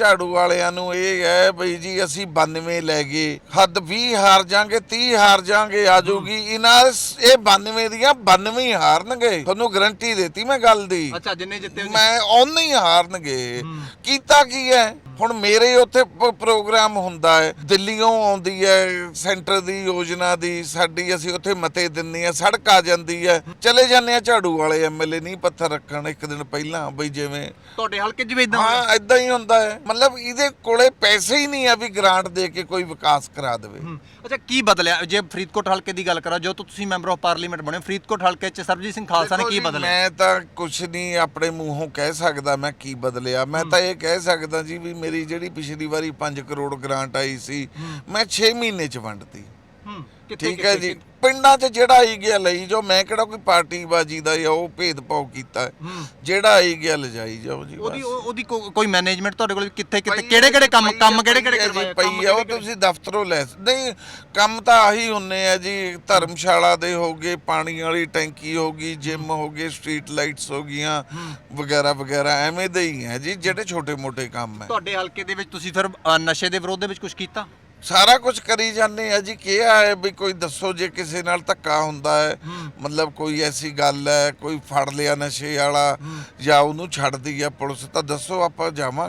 ਝਾੜੂ ਵਾਲਿਆਂ ਨੂੰ ਇਹ ਹੈ ਬਈ ਜੀ ਅਸੀਂ 92 ਲੈ ਗਏ। ਹੱਦ 20 ਹਾਰ ਜਾਾਂਗੇ 30 ਹਾਰ ਜਾਾਂਗੇ ਆ ਜਾਊਗੀ। ਇਹਨਾਂ ਇਹ 92 ਦੀਆਂ 92 ਹੀ ਹਾਰਨਗੇ। ਤੁਹਾਨੂੰ ਗਰੰਟੀ ਦਿੱਤੀ ਮੈਂ ਗੱਲ ਦੀ। ਅੱਛਾ ਜਿੰਨੇ ਜਿੱਤੇ ਮੈਂ ਉਹਨੇ ਹੀ ਹਾਰਨਗੇ। ਕੀਤਾ ਕੀ ਹੈ? ਹੁਣ ਮੇਰੇ ਉੱਥੇ ਪ੍ਰੋਗਰਾਮ ਹੁੰਦਾ ਹੈ। ਦਿੱਲੀੋਂ ਆਉਂਦੀ ਹੈ ਸੈਂਟਰ ਦੀ ਯੋਜਨਾ ਦੀ। ਸਾਡੀ ਅਸੀਂ ਉੱਥੇ ਮਤੇ ਦਿੰਨੇ ਆ ਸੜਕ ਆ ਜਾਂਦੀ ਹੈ। ਚਲੇ ਜਾਂਦੇ ਆ ਝਾੜੂ ਵਾਲੇ ਐਮਐਲਏ ਨਹੀਂ ਪੱਥਰ ਰੱਖਣ ਇੱਕ ਦਿਨ ਪਹਿਲਾਂ ਬਈ ਜਿਵੇਂ ਤੁਹਾਡੇ ਹਲਕੇ 'ਚ ਵੀ ਇਦਾਂ ਹਾਂ ਇਦਾਂ ਹੀ ਹੁੰਦਾ ਹੈ। ਮਤਲਬ ਇਹਦੇ ਕੋਲੇ ਪੈਸੇ ਹੀ ਨਹੀਂ ਆ ਵੀ ਗ੍ਰਾਂਟ ਦੇ ਕੇ ਕੋਈ ਵਿਕਾਸ ਕਰਾ ਦੇਵੇ। ਅੱਛਾ ਕੀ ਬਦਲਿਆ? ਜੇ ਫਰੀਦਕੋਟ ਹਲਕੇ ਦੀ ਗੱਲ ਕਰਾਂ ਜੋ ਤੋਂ ਤੁਸੀਂ ਮੈਂਬਰ ਆਫ ਪਾਰਲੀਮੈਂਟ ਬਣੇ ਫਰੀਦਕੋਟ ਹਲਕੇ 'ਚ ਸਰਬਜੀਤ ਸਿੰਘ ਖਾਲਸਾ ਨੇ ਦੇਖੋ ਕੀ ਜੀ, ਬਦਲਿਆ? ਮੈਂ ਤਾਂ ਕੁਝ ਨਹੀਂ ਆਪਣੇ ਮੂੰਹੋਂ ਕਹਿ ਸਕਦਾ ਮੈਂ ਕੀ ਬਦਲਿਆ। ਮੈਂ ਤਾਂ ਇਹ ਕਹਿ ਸਕਦਾ ਜੀ ਵੀ ਮੇਰੀ ਜਿਹੜੀ ਪਿਛਲੀ ਵਾਰੀ 5 ਕਰੋੜ ਗ੍ਰਾਂਟ ਆਈ ਸੀ ਮੈਂ 6 ਮਹੀਨੇ ਚ ਵੰਡਤੀ। ਹੂੰ ਠੀਕ ਹੈ ਜੀ। ਪਿੰਡਾਂ 'ਚ ਜਿਹੜਾ ਆਈ ਗਿਆ ਲਈ ਜੋ ਮੈਂ ਕਿਹੜਾ ਕੋਈ ਪਾਰਟੀ ਬਾਜੀ ਦਾ ਜਾਂ ਉਹ ਭੇਦਭਾਵ ਕੀਤਾ ਹੈ। ਜਿਹੜਾ ਆਈ ਗਿਆ ਲਿਜਾਈ ਜਾਓ ਜੀ ਉਹਦੀ ਬਸ। ਉਹਦੀ ਕੋ- ਕੋਈ ਮੈਨੇਜਮੈਂਟ ਤੁਹਾਡੇ ਕੋਲ ਕਿੱਥੇ ਕਿੱਥੇ ਕਿਹੜੇ ਕਿਹੜੇ ਕੰਮ ਕੰਮ ਕਿਹੜੇ ਕਿਹੜੇ ਕਰਵਾਏ? ਪਈ ਆ ਉਹ ਤੁਸੀਂ ਦਫ਼ਤਰੋਂ ਲੈ ਸ- ਨਹੀਂ ਕੰਮ ਤਾਂ ਆਹੀ ਹੁੰਨੇ ਆ ਜੀ ਧਰਮਸ਼ਾਲਾ ਦੇ ਹੋਗੇ ਪਾਣੀ ਵਾਲੀ ਟੈਂਕੀ ਹੋਗੀ ਜਿਮ ਹੋਗੇ ਸਟਰੀਟ ਲਾਈਟਸ ਹੋ ਗਈਆਂ ਵਗੈਰਾ ਵਗੈਰਾ ਐਵੇਂ ਦੇ ਹੀ ਹੈ ਜੀ ਜਿਹੜੇ ਛੋਟੇ ਮੋਟੇ ਕੰਮ ਹੈ। ਤੁਹਾਡੇ ਹਲਕੇ ਦੇ ਵਿੱਚ ਤੁਸੀਂ ਫਿਰ ਅ, ਨਸ਼ੇ ਦੇ ਵਿਰੋਧ ਦੇ ਵਿੱਚ ਕੁਝ ਕੀਤਾ? ਸਾਰਾ ਕੁਝ ਕਰੀ ਜਾਂਦੇ ਆ ਜੀ ਕਿਹਾ ਹੈ ਵੀ ਕੋਈ ਦੱਸੋ ਜੇ ਕਿਸੇ ਨਾਲ ਧੱਕਾ ਹੁੰਦਾ ਹੈ ਮਤਲਬ ਕੋਈ ਐਸੀ ਗੱਲ ਹੈ ਕੋਈ ਫੜ ਲਿਆ ਨਸ਼ੇ ਵਾਲਾ ਜਾਂ ਉਹਨੂੰ ਛੱਡਦੀ ਆ ਪੁਲਿਸ ਤਾਂ ਦੱਸੋ ਆਪਾਂ ਜਾਵਾਂਗੇ।